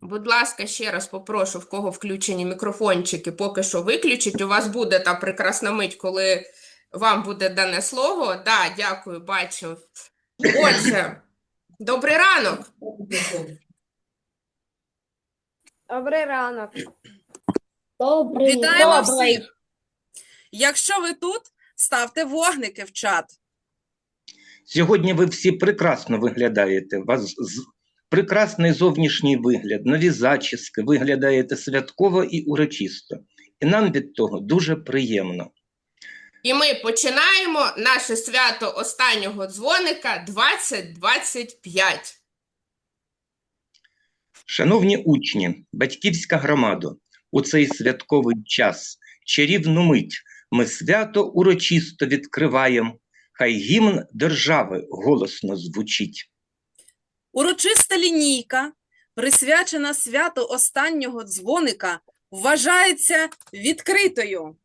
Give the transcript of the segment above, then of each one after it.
Будь ласка, ще раз попрошу, в кого включені мікрофончики, поки що виключіть. У вас буде та прекрасна мить, коли вам буде дане слово. Да, дякую, бачу. Отже, добрий ранок. Добрий ранок. Добрий, Вітаємо добрий. всіх! Якщо ви тут, ставте вогники в чат. Сьогодні ви всі прекрасно виглядаєте. У вас прекрасний зовнішній вигляд, нові зачіски, виглядаєте святково і урочисто. І нам від того дуже приємно. І ми починаємо наше свято останнього дзвоника 2025. Шановні учні, батьківська громада, у цей святковий час, чарівну мить, ми свято урочисто відкриваємо. Хай гімн держави голосно звучить. Урочиста лінійка, присвячена святу останнього дзвоника, вважається відкритою.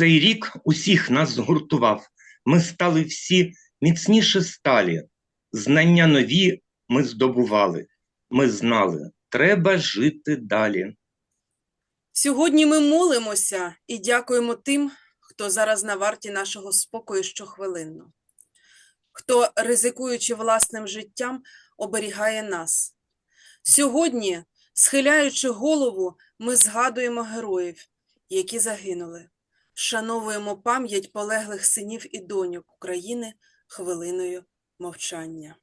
Цей рік усіх нас згуртував. Ми стали всі міцніше сталі. Знання нові ми здобували. Ми знали, треба жити далі. Сьогодні ми молимося і дякуємо тим, хто зараз на варті нашого спокою щохвилинно, хто, ризикуючи власним життям, оберігає нас. Сьогодні, схиляючи голову, ми згадуємо героїв, які загинули, шановуємо пам'ять полеглих синів і доньок України хвилиною мовчання.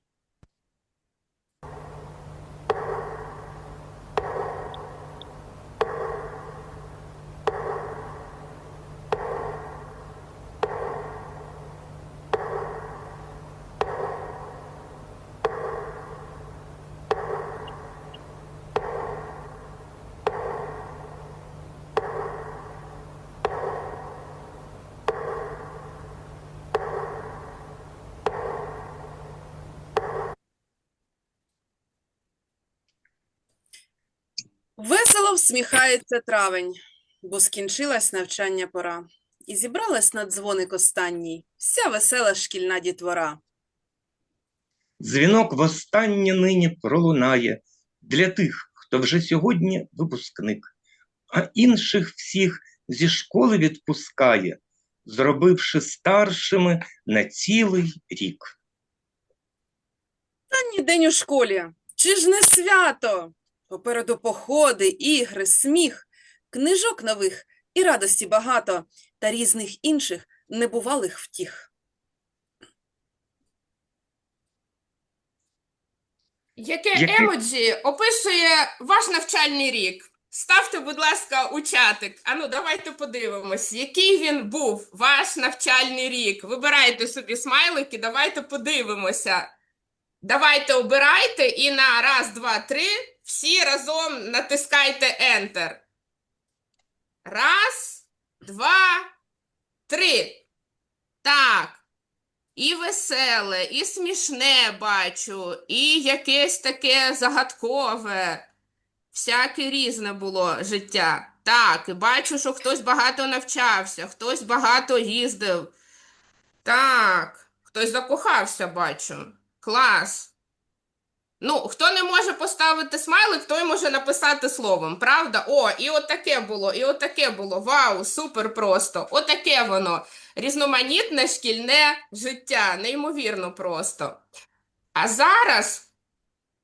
Весело всміхається травень, бо скінчилась навчання пора, і зібралась на дзвоник останній вся весела шкільна дітвора. Дзвінок востаннє нині пролунає для тих, хто вже сьогодні випускник, а інших всіх зі школи відпускає, зробивши старшими на цілий рік. Останній день у школі. Чи ж не свято? Попереду походи, ігри, сміх, книжок нових і радості багато, та різних інших небувалих втіх. Яке емоджі описує ваш навчальний рік? ставте, будь ласка, у чатик. Ану, давайте подивимось, який він був, ваш навчальний рік. Вибирайте собі смайлики, давайте подивимося. Давайте обирайте і на раз, два, три всі разом натискайте Enter. Раз, два, три. Так. І веселе, і смішне бачу, і якесь таке загадкове. Всяке різне було життя. Так, і бачу, що хтось багато навчався, хтось багато їздив. Так, хтось закохався, бачу. Клас. Ну, хто не може поставити смайлик, той може написати словом, правда? О, і отаке було, і отаке було. Вау, супер просто. Отаке воно. Різноманітне шкільне життя, неймовірно просто. А зараз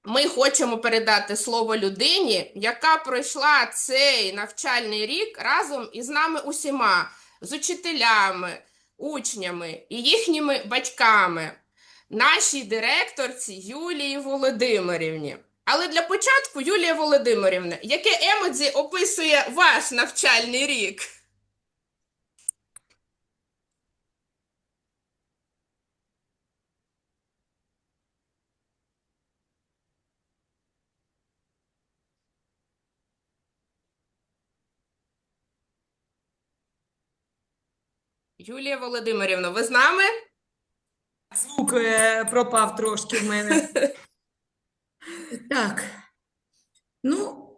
ми хочемо передати слово людині, яка пройшла цей навчальний рік разом із нами усіма, з учителями, учнями і їхніми батьками, нашій директорці Юлії Володимирівні. Але для початку, Юлія Володимирівна, яке емодзі описує ваш навчальний рік? Юлія Володимирівна, ви з нами? Звук пропав трошки в мене. Так. Ну,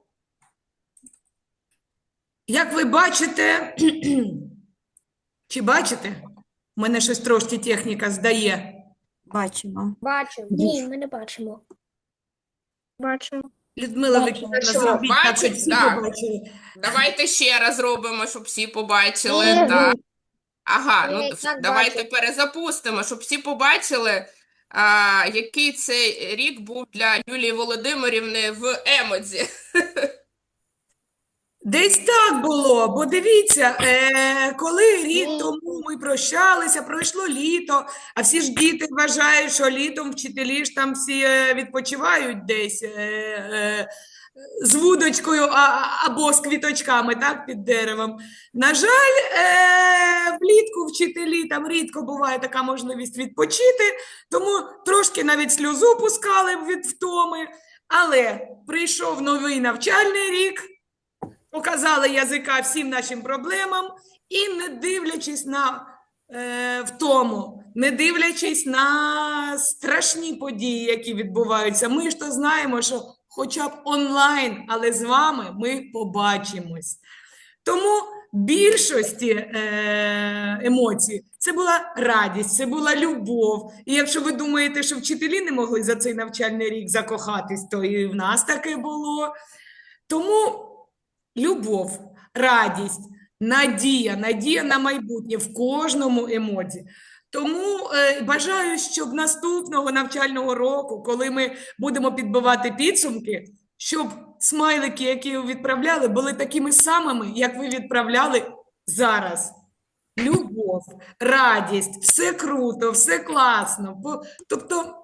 як ви бачите, чи бачите? У мене щось трошки техніка здає. Бачимо. Бачимо. Ні, ми не бачимо. Бачимо. Людмила Бачимо. Вікторівна, Що, зробіть так, щоб бачить? всі Так. побачили. Давайте ще раз робимо, щоб всі побачили. Ні, Так. Ага, ну так давайте бачу. перезапустимо, щоб всі побачили, а, який цей рік був для Юлії Володимирівни в емодзі. Десь так було, бо дивіться, е, коли рік Ну. тому ми прощалися, пройшло літо, а всі ж діти вважають, що літом вчителі ж там всі е, відпочивають десь е, е, з вудочкою а, або з квіточками, так, під деревом. На жаль, е, влітку вчителі там рідко буває така можливість відпочити, тому трошки навіть сльозу пускали від втоми. Але прийшов новий навчальний рік показали язика всім нашим проблемам і не дивлячись на е, втому, не дивлячись на страшні події, які відбуваються, ми ж то знаємо, що хоча б онлайн, але з вами ми побачимось. Тому більшості е, емоцій це була радість, це була любов. І якщо ви думаєте, що вчителі не могли за цей навчальний рік закохатись, то і в нас таке було. Тому любов, радість, надія, надія на майбутнє в кожному емоді. Тому е, бажаю, щоб наступного навчального року, коли ми будемо підбивати підсумки, щоб смайлики, які ви відправляли, були такими самими, як ви відправляли зараз. Любов, радість, все круто, все класно. Тобто,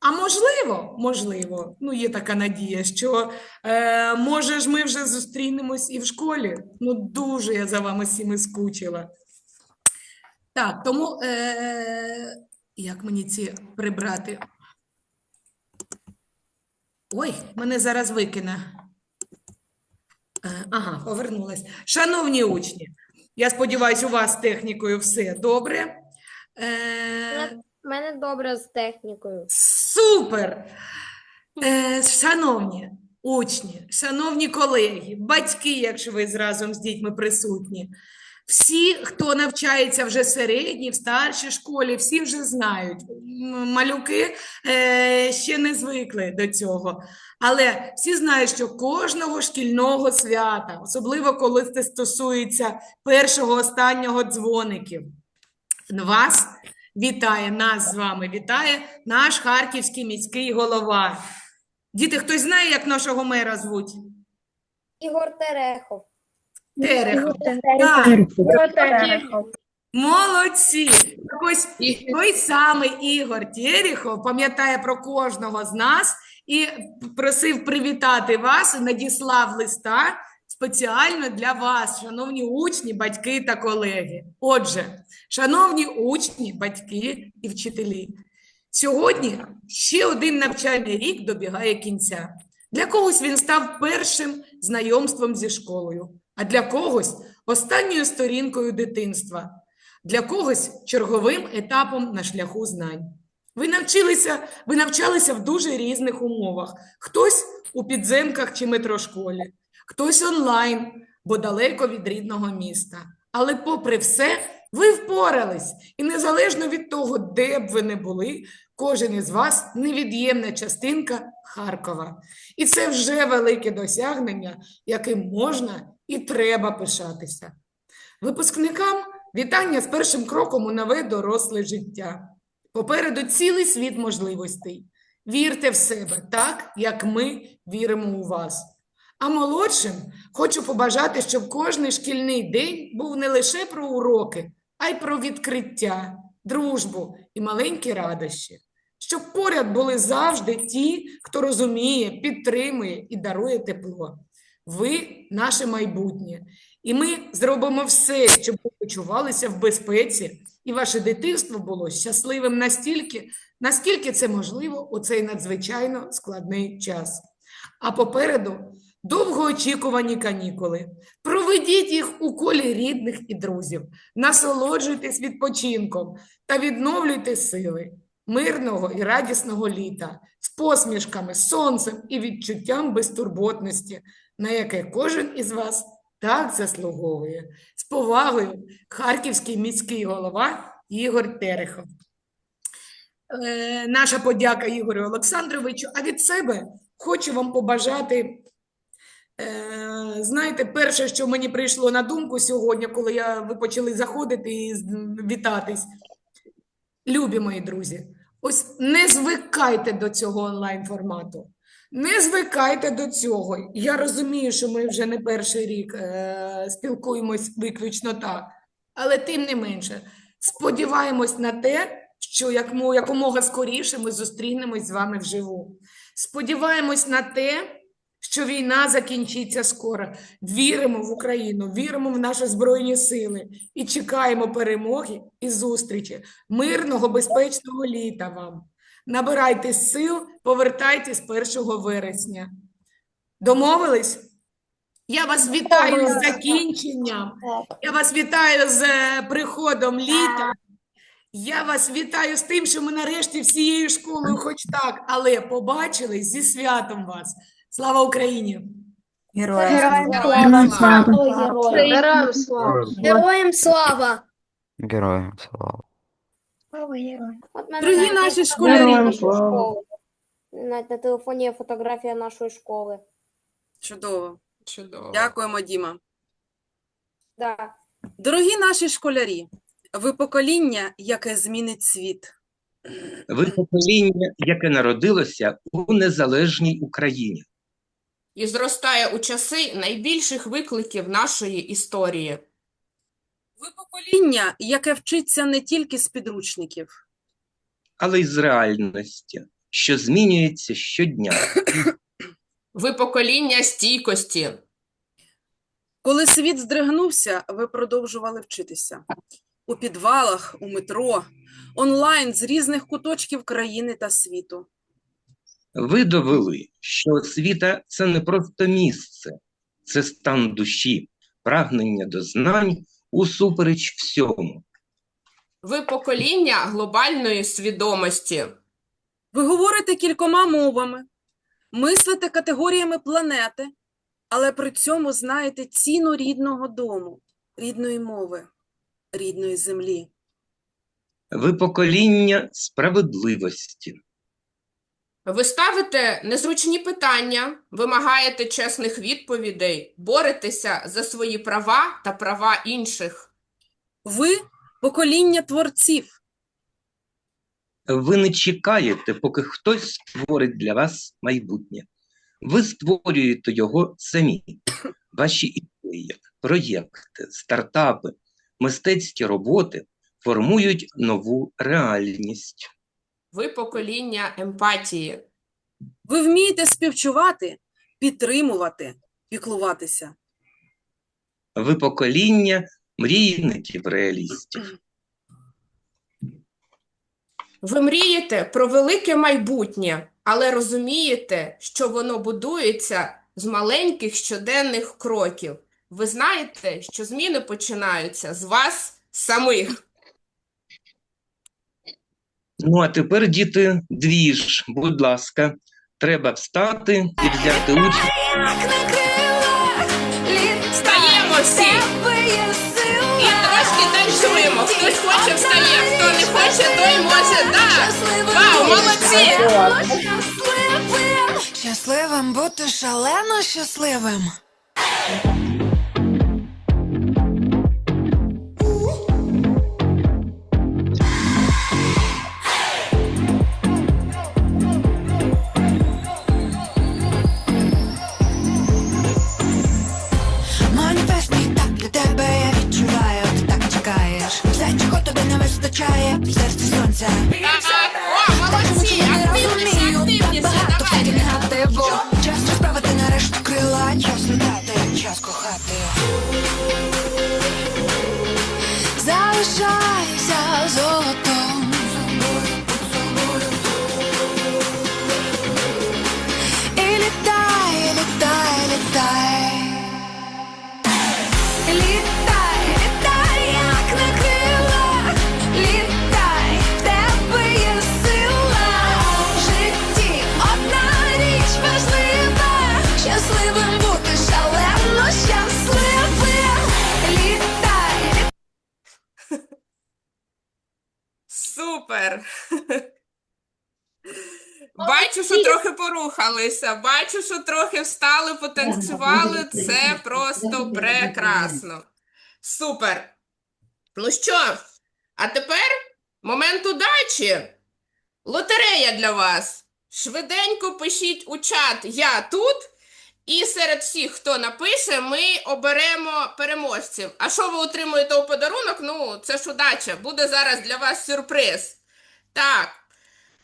а можливо, можливо, ну є така надія, що е, може ж ми вже зустрінемось і в школі. Ну дуже я за вами всіми скучила. Так, тому е, як мені ці прибрати? Ой, мене зараз викине. Е, Ага, повернулась. Шановні учні, я сподіваюся, у вас з технікою все добре. Е, У мене добре з технікою. Супер! Е, шановні учні, шановні колеги, батьки, якщо ви разом з дітьми присутні, всі, хто навчається вже середній, в старшій школі, всі вже знають. Малюки е, ще не звикли до цього. Але всі знають, що кожного шкільного свята, особливо коли це стосується першого останнього дзвоників, вас вітає, нас з вами вітає наш харківський міський голова. Діти, хтось знає, як нашого мера звуть? Ігор Терехов. Терехов. Так, молодці. Так Ось той самий Ігор Терехов пам'ятає про кожного з нас і просив привітати вас і надіслав листа спеціально для вас, шановні учні, батьки та колеги. Отже, шановні учні, батьки і вчителі, сьогодні ще один навчальний рік добігає кінця. Для когось він став першим знайомством зі школою, а для когось останньою сторінкою дитинства, для когось черговим етапом на шляху знань. Ви навчилися, ви навчалися в дуже різних умовах. Хтось у підземках чи метрошколі, хтось онлайн, бо далеко від рідного міста. Але попри все, ви впорались, і незалежно від того, де б ви не були, кожен із вас невід'ємна частинка Харкова. І це вже велике досягнення, яким можна і треба пишатися. Випускникам вітання з першим кроком у нове доросле життя. Попереду цілий світ можливостей. Вірте в себе так, як ми віримо у вас. А молодшим хочу побажати, щоб кожний шкільний день був не лише про уроки, а й про відкриття, дружбу і маленькі радощі. Щоб поряд були завжди ті, хто розуміє, підтримує і дарує тепло. Ви наше майбутнє, і ми зробимо все, щоб ви почувалися в безпеці, і ваше дитинство було щасливим настільки, наскільки це можливо у цей надзвичайно складний час. А попереду довгоочікувані канікули. Проведіть їх у колі рідних і друзів, насолоджуйтесь відпочинком та відновлюйте сили мирного і радісного літа з посмішками, сонцем і відчуттям безтурботності, на яке кожен із вас так заслуговує. З повагою, Харківський міський голова Ігор Терехов. Е, наша подяка Ігорю Олександровичу. А від себе хочу вам побажати. Е, знаєте, перше, що мені прийшло на думку сьогодні, коли я, ви почали заходити і вітатись. Любі мої друзі, ось не звикайте до цього онлайн-формату. Не звикайте до цього. Я розумію, що ми вже не перший рік е, спілкуємось виключно так, але тим не менше, сподіваємось на те, що якомога скоріше ми зустрінемось з вами вживу. Сподіваємось на те, що війна закінчиться скоро. Віримо в Україну, віримо в наші Збройні Сили і чекаємо перемоги і зустрічі. Мирного, безпечного літа вам. Набирайтесь сил, повертайтесь 1 вересня. Домовились? Я вас вітаю з закінченням. Я вас вітаю з е, приходом літа. Я вас вітаю з тим, що ми нарешті всією школою, хоч так, але побачились зі святом вас. Слава Україні! Героям Героям слава. слава! Героям слава! Героям слава! Героям слава. Дорогі наші школярі. Навіть на телефоні є фотографія нашої школи. Чудово. Чудово. Дякуємо, Діма. Да. Дорогі наші школярі, ви покоління, яке змінить світ. Ви покоління, яке народилося у незалежній Україні. І зростає у часи найбільших викликів нашої історії. Ви покоління, яке вчиться не тільки з підручників. але й з реальності, що змінюється щодня. Ви покоління стійкості. Коли світ здригнувся, ви продовжували вчитися. У підвалах, у метро, онлайн з різних куточків країни та світу. Ви довели, що освіта – це не просто місце, це стан душі, прагнення до знань усупереч всьому. Ви покоління глобальної свідомості. Ви говорите кількома мовами, мислите категоріями планети, але при цьому знаєте ціну рідного дому, рідної мови, рідної землі. Ви покоління справедливості. Ви ставите незручні питання, вимагаєте чесних відповідей, боретеся за свої права та права інших. Ви покоління творців. Ви не чекаєте, поки хтось створить для вас майбутнє. Ви створюєте його самі. Ваші ідеї, проєкти, стартапи, мистецькі роботи формують нову реальність. Ви покоління емпатії. Ви вмієте співчувати, підтримувати, піклуватися. Ви покоління мрійників реалістів. Ви мрієте про велике майбутнє, але розумієте, що воно будується з маленьких щоденних кроків. Ви знаєте, що зміни починаються з вас самих. Ну, а тепер, діти, двіж, будь ласка, треба встати і взяти участь. Встаємо всі і трошки танцюємо. Хтось хоче встає, хто не хоче, той може. Да. Вау, молодці! Щасливим бути шалено щасливим. Вистачає, в серці сонця. Молодці! Негативу. Час розправити нарешту крила, час літати. Залишайся золотом. Супер! Бачу, що трохи порухалися, бачу, що трохи встали, потанцювали. Це просто прекрасно. Супер! Ну що, а тепер момент удачі. Лотерея для вас. Швиденько пишіть у чат Я тут. І серед всіх, хто напише, ми оберемо переможців. А що ви отримуєте у подарунок? Ну, це ж удача. Буде зараз для вас сюрприз. Так.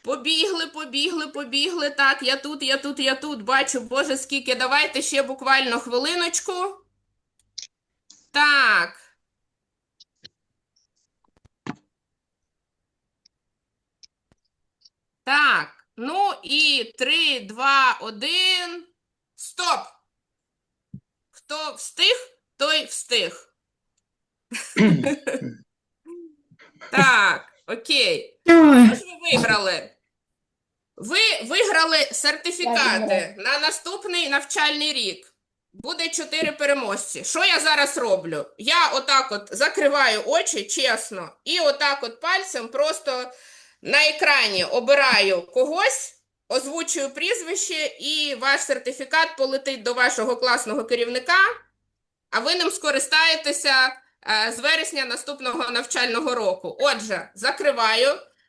Побігли, побігли, побігли. Так, я тут, я тут, я тут. Бачу, боже, скільки. Давайте ще буквально хвилиночку. Так. Так. Ну і 3, 2, 1. Стоп! Хто встиг, той встиг. Так, окей. Що ж ви виграли? Ви виграли сертифікати на наступний навчальний рік. Буде чотири переможці. Що я зараз роблю? Я отак от закриваю очі, чесно, і отак от пальцем просто на екрані обираю когось, озвучую прізвище, і ваш сертифікат полетить до вашого класного керівника, а ви ним скористаєтеся з вересня наступного навчального року. Отже, закриваю,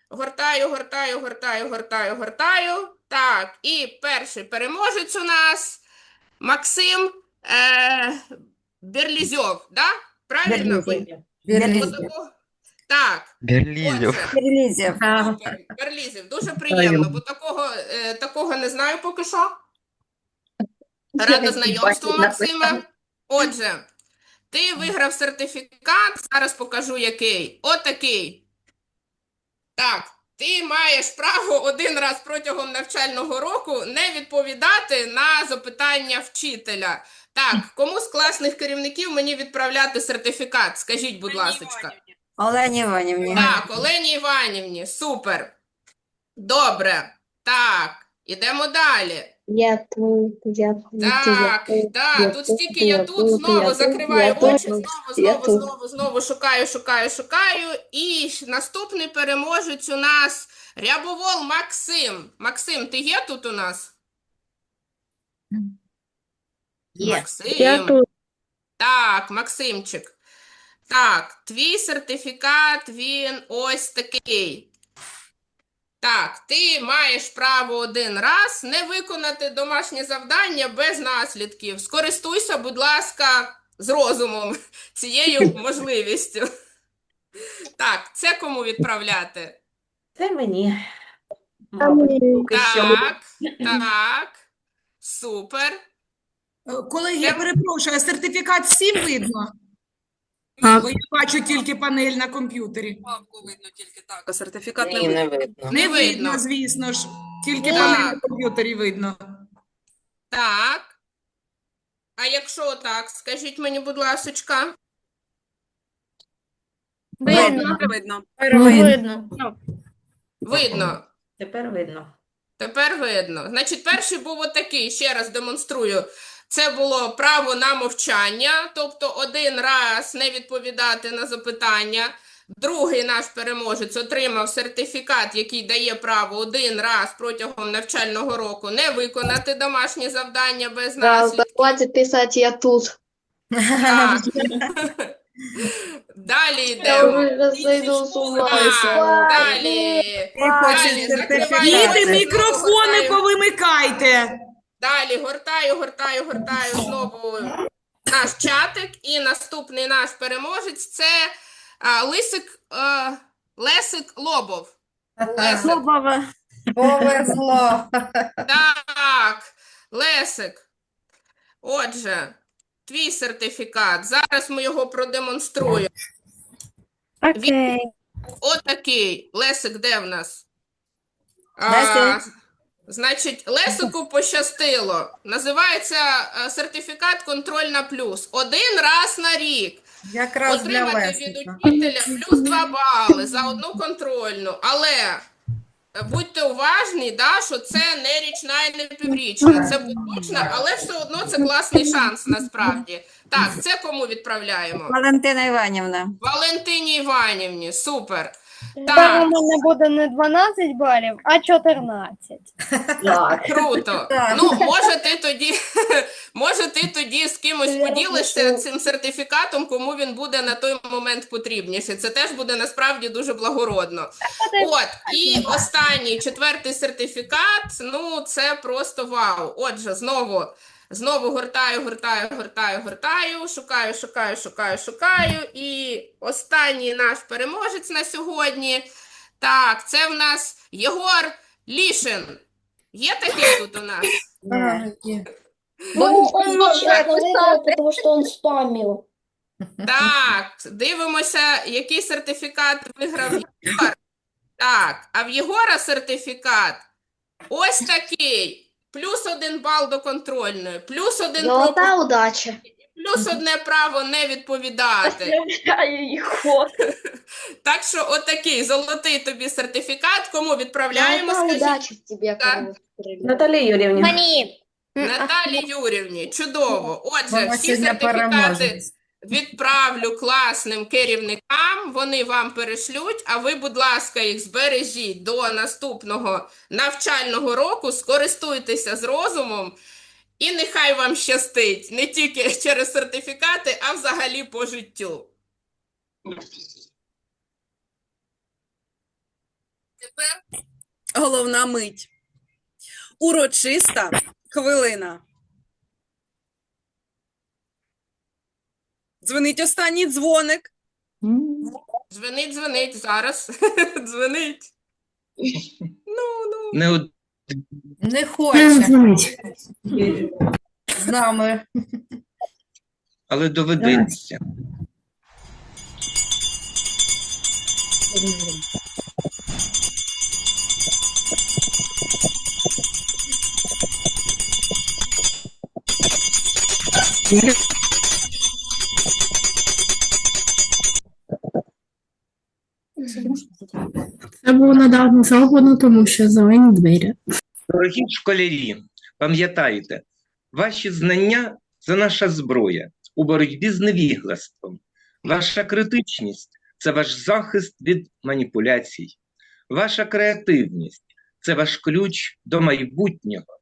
гортаю, гортаю, гортаю, гортаю, гортаю. Так, і перший переможець у нас Максим е, Берлізьов, да? Правильно? Отако- Так. Берлізів. Берлізів. Берлізів, дуже приємно, бо такого, е, такого не знаю поки що. Рада знайомству, Максиме. Отже, ти виграв сертифікат, зараз покажу який. Отакий. Так, ти маєш право один раз протягом навчального року не відповідати на запитання вчителя. Так, кому з класних керівників мені відправляти сертифікат? Скажіть, будь ласка. Олені Іванівні. Так, Олені Іванівні, супер. Добре. Так, ідемо далі. Я тут, я тут, Так, я тут, так, я тут тут, стільки я я тут, тут, знову я тут, закриваю я тут, очі, знову, я знову, тут. знову, знову шукаю, шукаю, шукаю. І ж наступний переможець у нас Рябовол Максим. Максим, ти є тут у нас? Максим. Так, Максимчик. Так, твій сертифікат, він ось такий. Так, ти маєш право один раз не виконати домашнє завдання без наслідків. Скористуйся, будь ласка, з розумом цією можливістю. Так, це кому відправляти? Це мені. Так, так. Супер. Колеги, я перепрошую, а сертифікат всім видно? Так. Бо я бачу тільки панель на комп'ютері. Папку видно тільки так, а сертифікат не Ні, видно. не видно. Не видно. видно, звісно ж. Тільки Так. панель на комп'ютері видно. Так. А якщо так, скажіть мені, будь ласочка. Видно. Тепер видно. Видно. Видно. Тепер видно. Тепер видно. Значить, перший був отакий, ще раз демонструю. Це було право на мовчання, тобто один раз не відповідати на запитання. Другий наш переможець отримав сертифікат, який дає право один раз протягом навчального року не виконати домашні завдання без наслідків. Хватит писать, я тут. Так. Далі йдемо. Так, далі. Далі, закриваємо. Діти, мікрофони повимикайте. Далі гортаю, гортаю, гортаю знову наш чатик. І наступний наш переможець це а, Лисик а, Лесик Лобов. Лесик. Повезло. Так, Лесик. Отже, твій сертифікат. Зараз ми його продемонструємо. Окей. Отакий. Лесик, де в нас? Лесик. Значить, Лесику пощастило. Називається е, сертифікат контроль на плюс. Один раз на рік. Якраз для Отримати від Лесика. учителя плюс 2 бали за одну контрольну. Але е, будьте уважні, да, що це не річна і не піврічна. Це поточна, але все одно це класний шанс насправді. Так, це кому відправляємо? Валентина Іванівна. Валентині Іванівні, супер. Тепер Так, у мене буде не 12 балів, а 14. круто. Так. Ну, може ти тоді, може ти тоді з кимось Я поділишся розпишу. цим сертифікатом, кому він буде на той момент потрібніше. Це теж буде насправді дуже благородно. От, і останній четвертий сертифікат. Ну, це просто вау. Отже, знову. Знову гортаю, гортаю, гортаю, гортаю, шукаю, шукаю, шукаю, шукаю. І останній наш переможець на сьогодні. Так, це в нас Єгор Лішин. Є такий тут у нас? Ну, он выиграл, потому что он. Так, дивимося, який сертифікат виграв Єгор. Так, а в Єгора сертифікат ось такий. Плюс один бал до контрольної, плюс один пропуск, удача. плюс одне право не відповідати. Так що отакий золотий тобі сертифікат. Кому відправляємо? Золотая Скажіть удача в тебе, Так. кого выстрелил. Наталія Юрівна. Мани. Наталі Юрівні. Чудово. Отже, всі сертифікати. Відправлю класним керівникам. Вони вам перешлють. А ви, будь ласка, їх збережіть до наступного навчального року. Скористуйтеся з розумом. І нехай вам щастить не тільки через сертифікати, а взагалі по життю. Тепер Головна мить. Урочиста хвилина. Дзвонить останній дзвоник. Дзвонить, дзвонить зараз. Дзвонить. Ну, ну. Не од- Не хоче з нами. але доведеться. Було зроблено, тому що зелені двері. Дорогі школярі, пам'ятайте, ваші знання це наша зброя у боротьбі з невіглаством. Ваша критичність це ваш захист від маніпуляцій. Ваша креативність це ваш ключ до майбутнього.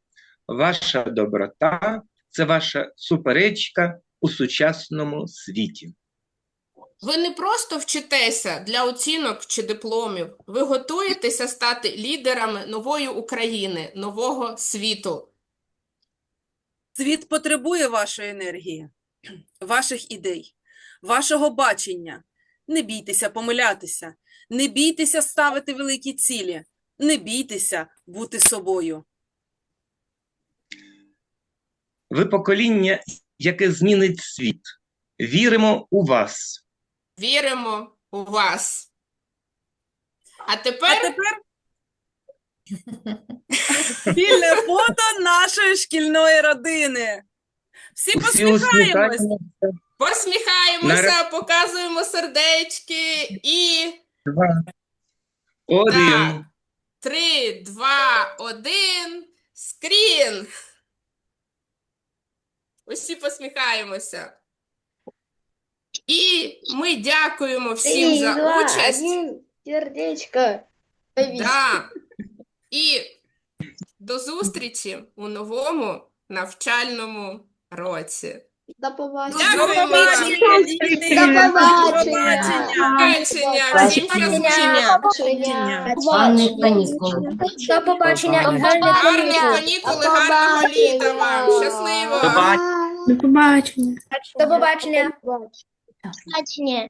Ваша доброта це ваша суперечка у сучасному світі. Ви не просто вчитеся для оцінок чи дипломів. Ви готуєтеся стати лідерами нової України, нового світу. Світ потребує вашої енергії, ваших ідей, вашого бачення. Не бійтеся помилятися, не бійтеся ставити великі цілі. Не бійтеся бути собою. Ви покоління, яке змінить світ. Віримо у вас. Віримо у вас. А А тепер тепер спільне фото нашої шкільної родини. Всі посміхаємось. посміхаємося, показуємо сердечки і Два. Один. Так. Три, два, один. Скрін. Усі посміхаємося. І ми дякуємо всім за участь. сердечко. Да. І до зустрічі у новому навчальному році. До До побачення. До побачення. побачення. Побачення. Гарних канікул. До побачення. Гарних канікули, гарного літа вам. Щасливо. До побачення. До побачення. Побачення.